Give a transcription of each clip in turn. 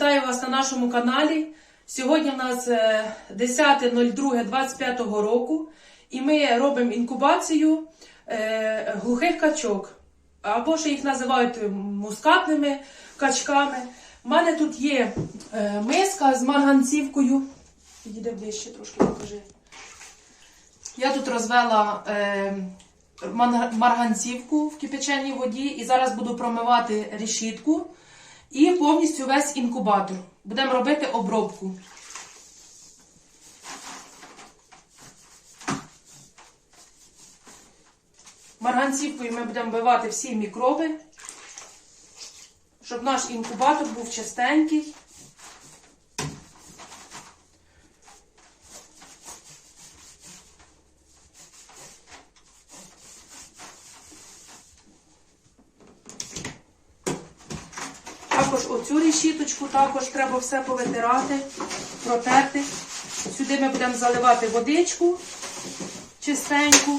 Вітаю вас на нашому каналі. Сьогодні в нас е, 10.02.25 року, і ми робимо інкубацію е, глухих качок, або ще їх називають мускатними качками. У мене тут є е, миска з марганцівкою. Підійди ближче, трошки покажи. Я тут розвела е, марганцівку в кипяченій воді і зараз буду промивати решітку і повністю весь інкубатор. Будемо робити обробку. Марганцівкою ми будемо вбивати всі мікроби, щоб наш інкубатор був чистенький. Також оцю решіточку також треба все повитирати, протерти. Сюди ми будемо заливати водичку чистеньку.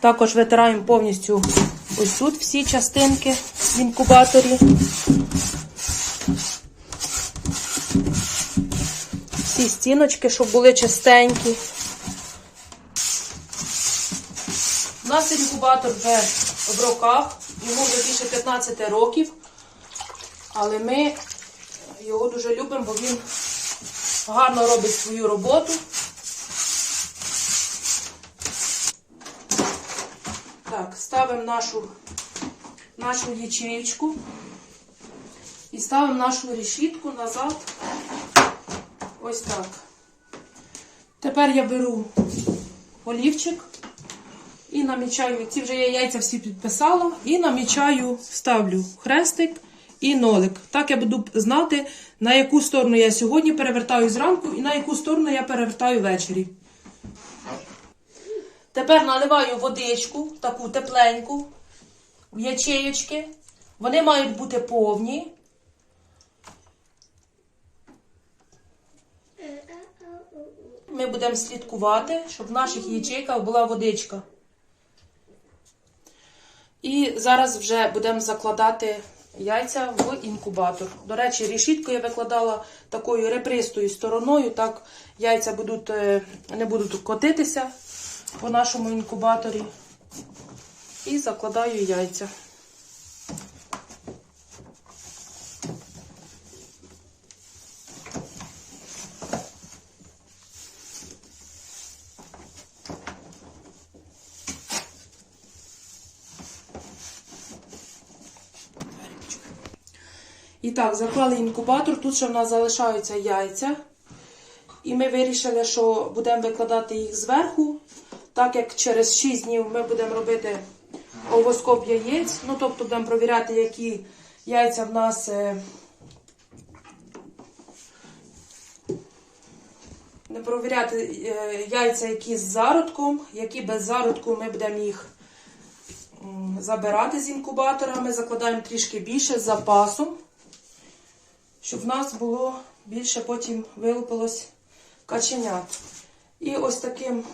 Також витираємо повністю ось тут всі частинки в інкубаторі. Всі стіночки, щоб були чистенькі. У нас інкубатор вже в роках, йому вже більше 15 років, але ми його дуже любимо, бо він гарно робить свою роботу. Так, ставимо нашу, нашу ячеєчку і ставимо нашу решітку назад. Ось так. Тепер я беру олівчик і намічаю. Ці вже я яйця всі підписала. І намічаю, ставлю хрестик і нолик. Так я буду знати, на яку сторону я сьогодні перевертаю зранку і на яку сторону я перевертаю ввечері. Тепер наливаю водичку, таку тепленьку, в ячеєчки. Вони мають бути повні. Ми будемо слідкувати, щоб в наших ячейках була водичка. І зараз вже будемо закладати яйця в інкубатор. До речі, решітку я викладала такою ребристою стороною, так яйця будуть, е, не будуть котитися по нашому інкубаторі. І закладаю яйця. І так, заклали інкубатор. Тут ще в нас залишаються яйця. І ми вирішили, що будемо викладати їх зверху. Так як через 6 днів ми будемо робити овоскоп яєць. Ну, тобто будемо провіряти, які яйця в нас. Не провіряти е, яйця, які з зародком, які без зародку, ми будемо їх забирати з інкубатора. Ми закладаємо трішки більше з запасом щоб в нас було більше потім вилупилось каченят. І ось таким,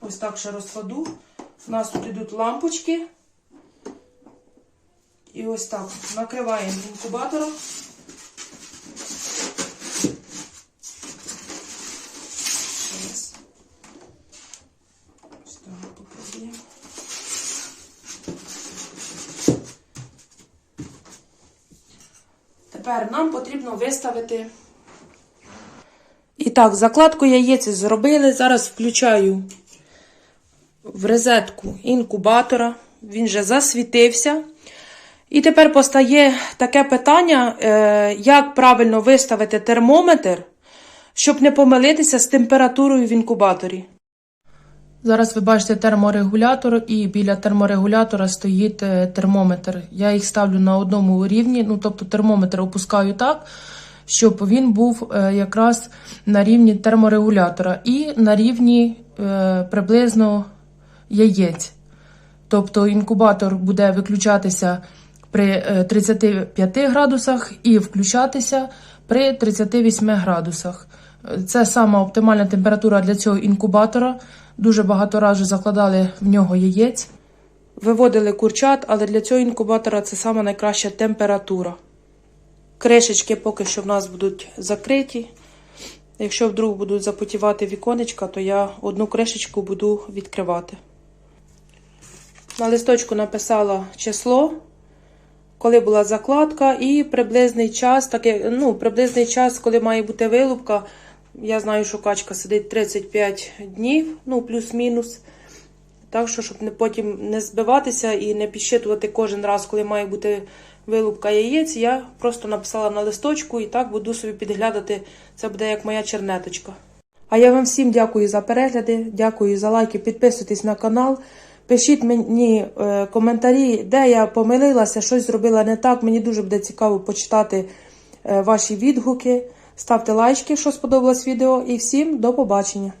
ось так ще розкладу. У нас тут йдуть лампочки. І ось так накриваємо інкубатором. Зараз. Ось так попробуємо. Тепер нам потрібно виставити. І так, закладку яєць зробили. Зараз включаю в розетку інкубатора. Він вже засвітився. І тепер постає таке питання, е, як правильно виставити термометр, щоб не помилитися з температурою в інкубаторі. Зараз ви бачите терморегулятор, і біля терморегулятора стоїть е, термометр. Я їх ставлю на одному рівні, ну тобто термометр опускаю так, щоб він був е, якраз на рівні терморегулятора і на рівні е, приблизно яєць. Тобто інкубатор буде виключатися при е, 35 градусах і включатися при 38 градусах. Це сама оптимальна температура для цього інкубатора. Дуже багато разів закладали в нього яєць. Виводили курчат, але для цього інкубатора це сама найкраща температура. Кришечки поки що в нас будуть закриті. Якщо вдруг будуть запотівати віконечка, то я одну кришечку буду відкривати. На листочку написала число, коли була закладка, і приблизний час, так як, ну, приблизний час, коли має бути вилупка. Я знаю, що качка сидить 35 днів, ну, плюс-мінус. Так що, щоб не потім не збиватися і не підсчитувати кожен раз, коли має бути вилупка яєць, я просто написала на листочку і так буду собі підглядати. Це буде як моя чернеточка. А я вам всім дякую за перегляди, дякую за лайки, підписуйтесь на канал. Пишіть мені е, коментарі, де я помилилася, щось зробила не так. Мені дуже буде цікаво почитати е, ваші відгуки. Ставте лайки, якщо сподобалось відео. І всім до побачення!